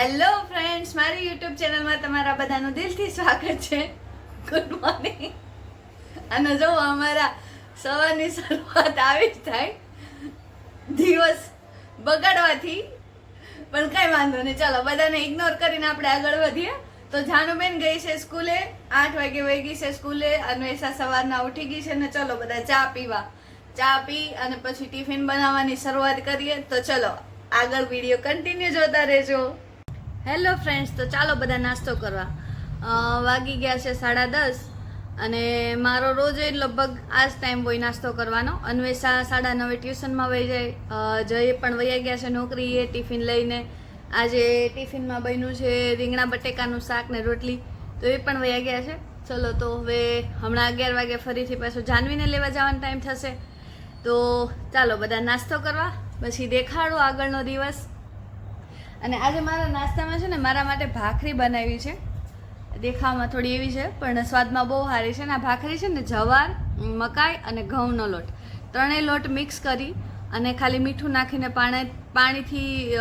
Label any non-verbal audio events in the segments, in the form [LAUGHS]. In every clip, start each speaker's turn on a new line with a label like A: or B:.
A: Hello friends મારી YouTube ચેનલમાં તમારા બધાનું દિલથી સ્વાગત છે. ગુડ મોર્નિંગ અને જો અમારા સવારની શરૂઆત આવી જ થાય, દિવસ બગાડવાથી, પણ કાંઈ વાંધો નહીં. ચાલો, બધાને ઇગ્નોર કરીને આપણે આગળ વધીએ. તો જાનુબેન ગઈ છે સ્કૂલે, આઠ વાગે વહી ગઈ છે સ્કૂલે અન્વેષા સવારના ઉઠી ગઈ છે. ને ચલો, બધા ચા પીવા. ચા પી અને પછી ટિફિન બનાવવાની શરૂઆત કરીએ. તો ચલો, આગળ વીડિયો કન્ટિન્યુ જોતા રહેજો. હેલો ફ્રેન્ડ્સ, તો ચાલો બધા નાસ્તો કરવા. વાગી ગયા છે સાડા દસ અને મારો રોજ એ લગભગ આ જ ટાઈમ હોય નાસ્તો કરવાનો. અન્વેષા સાડા નવે ટ્યુશનમાં વહી જાય. જય પણ વૈયા ગયા છે નોકરીએ, ટિફિન લઈને. આજે ટિફિનમાં બન્યું છે રીંગણા બટેકાનું શાક ને રોટલી, તો એ પણ વૈયા ગયા છે. ચલો તો હવે હમણાં અગિયાર વાગે ફરીથી પાછું જાનવીને લેવા જવાનો ટાઈમ થશે. તો ચાલો બધા નાસ્તો કરવા, પછી દેખાડો આગળનો દિવસ. અને આજે મારા નાસ્તામાં છે ને મારા માટે ભાખરી બનાવી છે. દેખાવામાં થોડી એવી છે, પણ સ્વાદમાં બહુ સારી છે. અને આ ભાખરી છે ને જવાર, મકાઈ અને ઘઉંનો લોટ. ત્રણેય લોટ મિક્સ કરી અને ખાલી મીઠું નાખીને પાણી, પાણીથી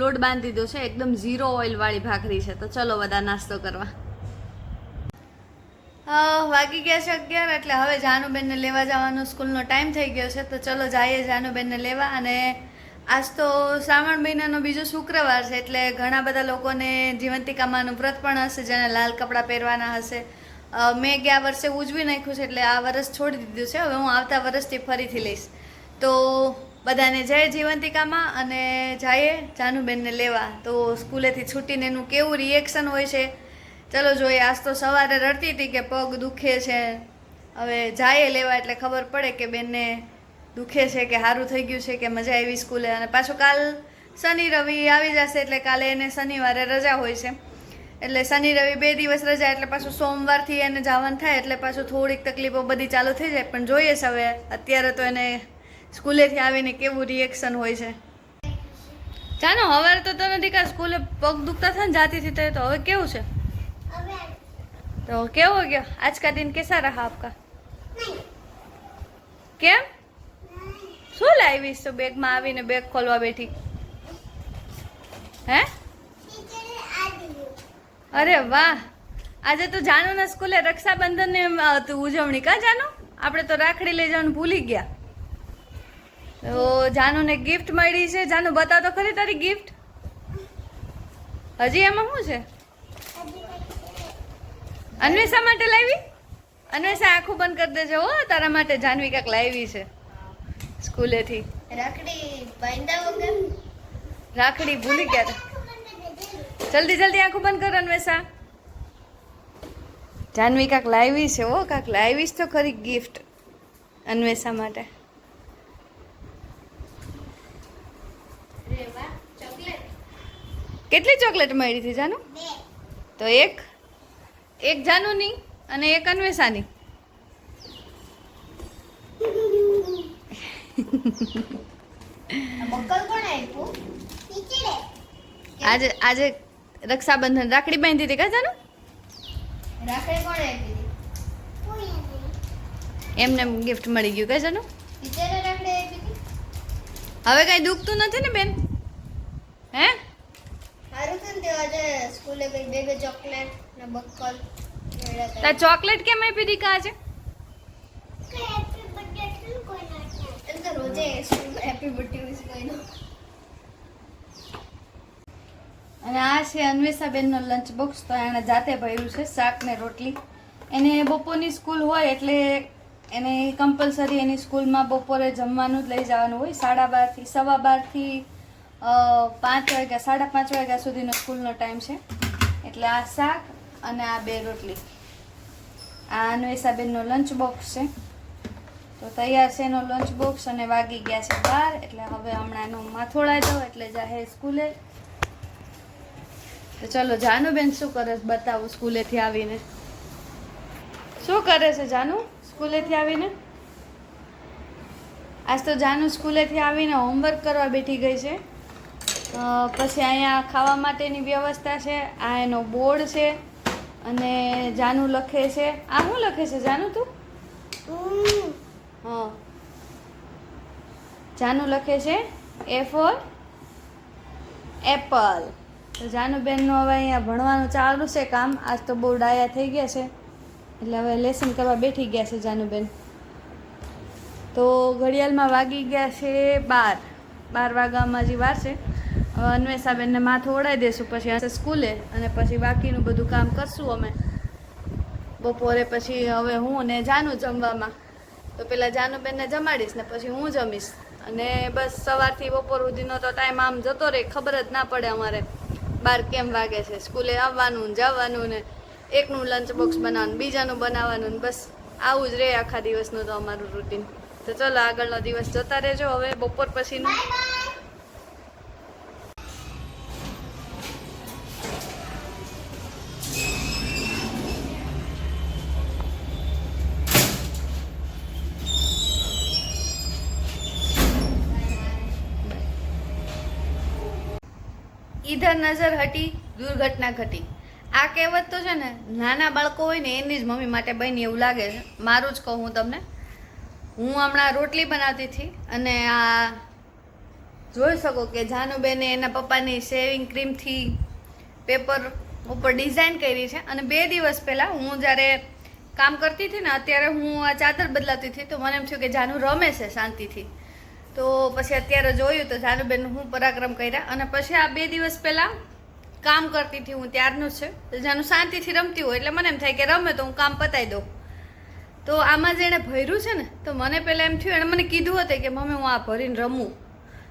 A: લોટ બાંધી દીધો છે. એકદમ ઝીરો ઓઇલવાળી ભાખરી છે. તો ચલો બધા નાસ્તો કરવા. વાગી ગયા છે અગિયાર, એટલે હવે જાનુબેનને લેવા જવાનો. સ્કૂલનો ટાઈમ થઈ ગયો છે. તો ચલો જઈએ જાનુબેનને લેવા અને આજ તો શ્રાવણ મહિનાનો બીજો શુક્રવાર છે, એટલે ઘણા બધા લોકોને જીવંતિકામાનું વ્રત પણ હશે, જેને લાલ કપડાં પહેરવાના હશે. મેં ગયા વર્ષે ઉજવી નાખ્યું છે, એટલે આ વર્ષ છોડી દીધું છે, હવે હું આવતા વર્ષથી ફરીથી લઈશ. તો બધાને જય જીવંતિકામાં અને જઈએ જાનુબેનને લેવા. તો સ્કૂલેથી છૂટીને એનું કેવું રિએક્શન હોય છે? ચલો જોઈએ, આજ તો સવારે રડતી હતી કે પગ દુખે છે. હવે જાય લેવા એટલે ખબર પડે કે બેનને દુઃખે છે કે સારું થઈ ગયું છે કે મજા આવી સ્કૂલે અને પાછો કાલ શનિ રવિ આવી જશે એટલે કાલે એને શનિવારે રજા હોય છે. એટલે શનિ રવિ બે દિવસ રજા એટલે પાછું સોમવારથી એને જવાનું થાય એટલે પાછું થોડીક તકલીફો બધી ચાલુ થઈ જાય. પણ જોઈએ છે હવે અત્યારે તો એને સ્કૂલેથી આવીને કેવું રિએક્શન હોય છે. જાનો હવે તો તને દીકા સ્કૂલે પગ દુખતા થાય ને જાતી તો હવે કેવું છે? તો કેવો ગયો? આજકા દિન કેસા રહા આપકા? કેમ? શું લાવીશ તો બેગમાં આવીને બેગ ખોલવા બેઠી? હે? અરે વાહ! આજે તો જાનુના સ્કૂલે રક્ષાબંધનની એમ હતું ઉજવણી. કા જાનુ? આપણે તો રાખડી લઈ જવાનું ભૂલી ગયા. તો જાનુને ગિફ્ટ મળી છે. જાનુ, બતાવતો ખરી તારી ગિફ્ટ હજી એમાં શું છે? અન્વેષા માટે લાવી? અન્વેષા આખું બંધ કરી દેજો હો. તારા માટે જાનવી કાંક લાવી છે. સ્કૂલેથી.
B: રાખડી બાંધ્યા વગર?
A: રાખડી ભૂલી ગયા. જલ્દી જલ્દી આંખું બંધ કર અન્વેષા. જાનવી કાંક લાવી છે હો કાંક લાવી તો ખરી ગિફ્ટ અન્વેષા માટે. કેટલી ચોકલેટ મળી હતી જાનુ? તો એક એક જાનુની અને એક અન્વેષાની
B: બક્કલ કોણ આપ્યું ટીચરે [LAUGHS]
A: આજે આજે રક્ષાબંધન રાખડી બાંધી હતી કાજાનું
B: રાખડી કોણ આપી હતી?
A: એમને ગિફ્ટ મળી ગયું કા જાનુ?
B: ટીચરે રાખડી આપી હતી?
A: હવે કઈ દુખતું નથી ને બેન? હે?
B: સારું છે ને આજે સ્કૂલે બે બે ચોકલેટ ને બક્કલ મળ્યા
A: ચોકલેટ કેમ આપી દી આજે
B: એમ તો રોજે સ્કૂલ હેપી બર્થડે વિશ કોઈનો
A: અને આ છે અન્વેષાબેનનો લંચ બોક્સ તો એણે જાતે ભર્યું છે, શાક ને રોટલી. એને બપોરની સ્કૂલ હોય એટલે એને કમ્પલસરી એની સ્કૂલમાં બપોરે જમવાનું જ લઈ જવાનું હોય. સાડા બારથી સવા બારથી પાંચ વાગ્યા, સાડા પાંચ વાગ્યા સુધીનો સ્કૂલનો ટાઈમ છે. એટલે આ શાક અને આ બે રોટલી. આ અન્વેષાબેનનો લંચ બોક્સ છે. તો તૈયાર છે એનો લંચ બોક્સ અને વાગી ગયા છે બાર, એટલે હવે હમણાં એનો માથોડા દઉં એટલે જાહે સ્કૂલે. તો ચલો, જાનુબેન શું કરે છે બતાવું સ્કૂલેથી આવીને. શું કરે છે જાનુ સ્કૂલેથી આવીને? આજ તો જાનુ સ્કૂલેથી આવીને હોમવર્ક કરવા બેઠી ગઈ છે. પછી અહીંયા ખાવા માટેની વ્યવસ્થા છે, આ એનો બોર્ડ છે, અને જાનુ લખે છે. આ શું લખે છે જાનુ તું? હા. જાનુ લખે છે? એ ફોર એપલ તો જાનુબેનનું હવે અહીંયા ભણવાનું ચાલુ છે કામ. આજ તો બહુ ડાયા થઈ ગયા છે. એટલે હવે લેસન કરવા બેઠી ગયા છે જાનુબેન. તો ઘડિયાળમાં વાગી ગયા છે બાર. બાર વાગ્યામાં જે વાર છે. અન્વેષાબેનને માથું ઓડાઈ દઈશું પછી સ્કૂલે અને પછી બાકીનું બધું કામ કરશું અમે. બપોરે પછી હવે હું ને જાનું જમવામાં. તો પેલા જાનુબેનને જમાડીશ ને પછી હું જમીશ. અને બસ સવારથી બપોર સુધીનો તો ટાઈમ આમ જતો રહે, ખબર જ ના પડે અમારે બાર કેમ વાગે છે. સ્કૂલે આવવાનું ને જવાનું ને એકનું લંચ બોક્સ બનાવવાનું, બીજાનું બનાવવાનું ને બસ આવું જ રહે આખા દિવસનું તો અમારું રૂટીન તો ચલો આગળનો દિવસ જોતા રહેજો હવે, બપોર પછીનું. ઈધર નજર હટી દુર્ઘટના ઘટી. આ કહેવત તો છે ને, નાના બાળકો હોય ને, એની જ મમ્મી માટે બની એવું લાગે છે. મારું જ કહું હું તમને. હું હમણાં રોટલી બનાવતી હતી અને આ જોઈ શકો કે જાનુબેને એના પપ્પાની શેવિંગ ક્રીમથી પેપર ઉપર ડિઝાઇન કરી છે. અને બે દિવસ પહેલાં હું જ્યારે કામ કરતી હતી ને, અત્યારે હું આ ચાદર બદલાતી હતી, તો મને એમ થયું કે જાનુ રમે છે શાંતિથી. તો પછી અત્યારે જોયું તો જાનુબેન હું પરાક્રમ કર્યા અને પછી આ બે દિવસ પહેલાં કામ કરતી હતી હું ત્યારનું છે. તો જાનું શાંતિથી રમતી હોય એટલે મને એમ થાય કે રમે તો હું કામ પતાવી દઉં. તો આમાં જેણે ભર્યું છે ને, તો મને પહેલાં એમ થયું, એણે મને કીધું હતું કે મમ્મી હું આ ભરીને રમું.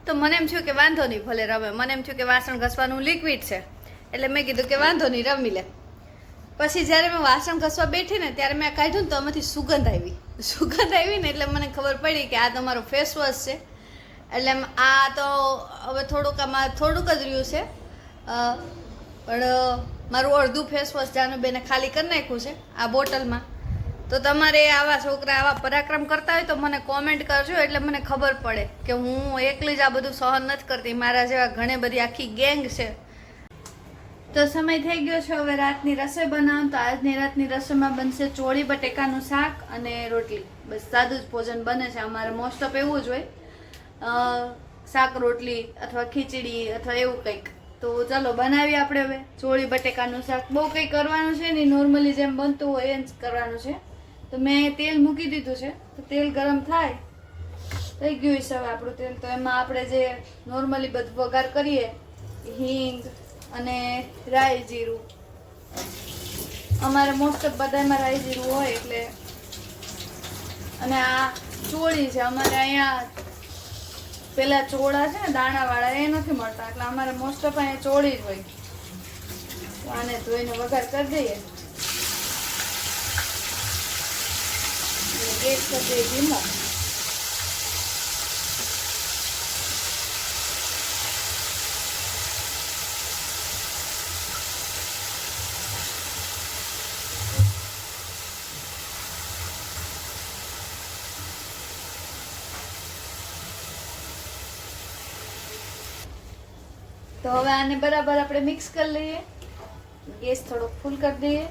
A: તો મને એમ થયું કે વાંધો નહીં ભલે રમે. મને એમ થયું કે વાસણ ઘસવાનું લિક્વિડ છે. એટલે મેં કીધું કે વાંધો નહીં, રમી લે. પછી જ્યારે મેં વાસણ ઘસવા બેઠી ને, ત્યારે મેં કાઢ્યું ને તો આમાંથી સુગંધ આવી. સુગંધ આવી ને એટલે મને ખબર પડી કે આ તમારો ફેસ વોશ છે. એટલે આ તો હવે થોડુંક આમાં થોડુંક જ રહ્યું છે. પણ મારું અડધું ફેસવોશ જાનુબેને ખાલી કરી નાખ્યું છે, આ બોટલમાં. તો તમારે આવા છોકરા આવા પરાક્રમ કરતા હોય તો મને કોમેન્ટ કરજો, એટલે મને ખબર પડે કે હું એકલી જ આ બધું સહન નથી કરતી. મારા જેવા ઘણી બધી આખી ગેંગ છે. તો સમય થઈ ગયો છે હવે રાતની રસોઈ બનાવ તો આજની રાતની રસોઈમાં બનશે ચોળી, બટેકાનું શાક અને રોટલી. બસ સાદું જ ભોજન બને છે. અમારે મોસ્ટ ઓફ એવું જ હોય. શાક રોટલી અથવા ખીચડી અથવા એવું કંઈક. તો ચાલો બનાવીએ આપણે હવે. ચોળી, બટેકાનું શાક. બહુ કંઈ કરવાનું છે નહીં. નોર્મલી જેમ બનતું હોય એ જ કરવાનું છે. તો મેં તેલ મૂકી દીધું છે. તો તેલ ગરમ થાય. થઈ ગયું છે હવે આપણું તેલ. તો એમાં આપણે જે નોર્મલી બધું વઘાર કરીએ, હિંગ અને રાઈ જીરું. અમારે મોસ્ટ ઓફ બધામાં રાઈ જીરું હોય એટલે. અને આ ચોળી છે. અમારે અહીંયા પેલા ચોળા છે ને, દાણાવાળા, એ નથી મળતા. એટલે અમારે મોસ્ટ ઓફ અહીંયા ચોળી જ હોય. આને ધોઈને વઘાર કરી દઈએ. ગેસ કરી દઈએ ધીમો તો હવે આને બરાબર આપણે મિક્સ કરી લઈએ. ગેસ થોડો ફૂલ કરી દઈએ.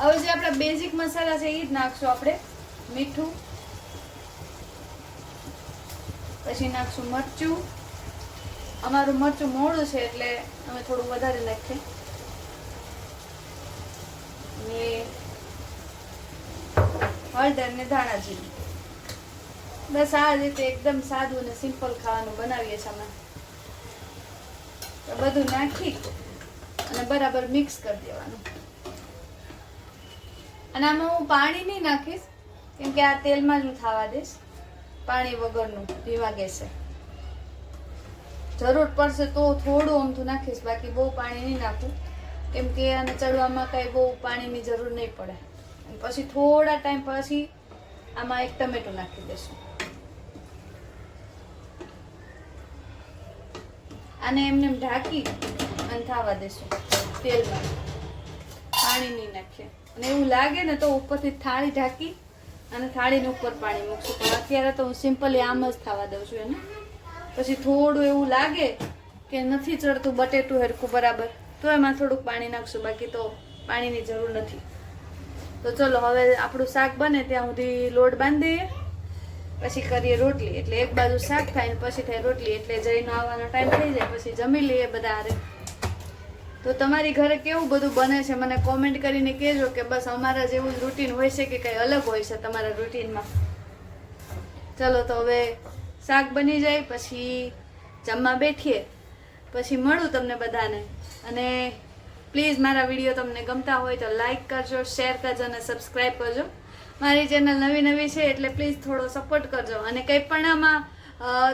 A: હવે જે આપણા બેઝિક મસાલા છે એ જ નાખશું આપણે. મીઠું. પછી નાખશું મરચું. અમારું મરચું મોડું છે, એટલે અમે થોડું વધારે નાખીએ. ને હળદર ને ધાણા જીરું. બસ આ રીતે એકદમ સાદું અને સિમ્પલ ખાવાનું બનાવીએ છીએ અમે બધું નાખી અને બરાબર મિક્સ કરી દેવાનું. અને આમાં હું પાણી નહીં નાખીશ, કેમ કે આ તેલમાં જ હું થવા દઈશ. પાણી વગરનું ધીમા ગેસે. જરૂર પડશે તો થોડું અમથું નાખીશ, બાકી બહુ પાણી નહીં નાખું. કેમ કે આને ચડવામાં કાંઈ બહુ પાણીની જરૂર નહીં પડે. અને પછી થોડા ટાઈમ પછી આમાં એક ટમેટું નાખી દઈશું. આને એમને એમ ઢાંકી અને થવા દેશું તેલમાં. પાણી નહીં નાખીએ. અને એવું લાગે ને તો ઉપરથી થાળી ઢાંકી અને થાળીની ઉપર પાણી મૂકશું. પણ અત્યારે તો હું સિમ્પલી આમ જ થવા દઉં છું એને. પછી થોડું એવું લાગે કે નથી ચડતું બટેટું હરખું બરાબર. તો એમાં થોડુંક પાણી નાખશું, બાકી તો પાણીની જરૂર નથી. તો ચલો, હવે આપણું શાક બને ત્યાં સુધી લોટ બાંધી દઈએ પછી કરીએ રોટલી. એટલે એક બાજુ શાક થાય ને પછી થાય રોટલી. એટલે જઈને આવવાનો ટાઈમ થઈ જાય, પછી જમી લઈએ બધા હારે તો તમારી ઘરે કેવું બધું બને છે? મને કોમેન્ટ કરીને કહેજો કે બસ અમારા જેવું જ રૂટીન હોય છે કે કંઈ અલગ હોય છે તમારા રૂટીનમાં ચલો, તો હવે શાક બની જાય, પછી જમવા બેઠીએ. પછી મળું તમને બધાને. અને પ્લીઝ મારા વીડિયો તમને ગમતા હોય તો લાઇક કરજો શેર કરજો અને સબસ્ક્રાઈબ કરજો. મારી ચેનલ નવી નવી છે એટલે પ્લીઝ થોડો સપોર્ટ કરજો. અને કંઈ પણ આમાં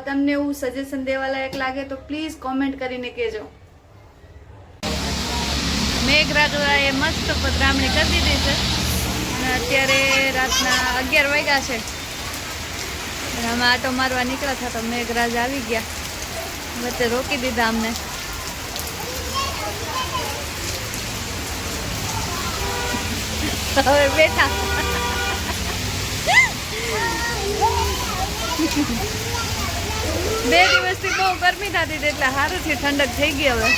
A: તમને એવું સજેશન દેવાલાયક લાગે તો પ્લીઝ કોમેન્ટ કરીને કહેજો. મેઘરાજોરાએ મસ્ત પધરામણી કરી દીધી છે. અને અત્યારે રાતના અગિયાર વાગ્યા છે. અને અમે આટો મારવા નીકળ્યા હતા તો મેઘરાજ આવી ગયા. વચ્ચે રોકી દીધા અમને. હવે બેઠા. બે દિવસથી બહુ ગરમી થતી હતી એટલે સારું થી ઠંડક થઈ ગઈ હવે.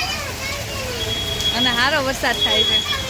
A: અને સારો વરસાદ થાય છે.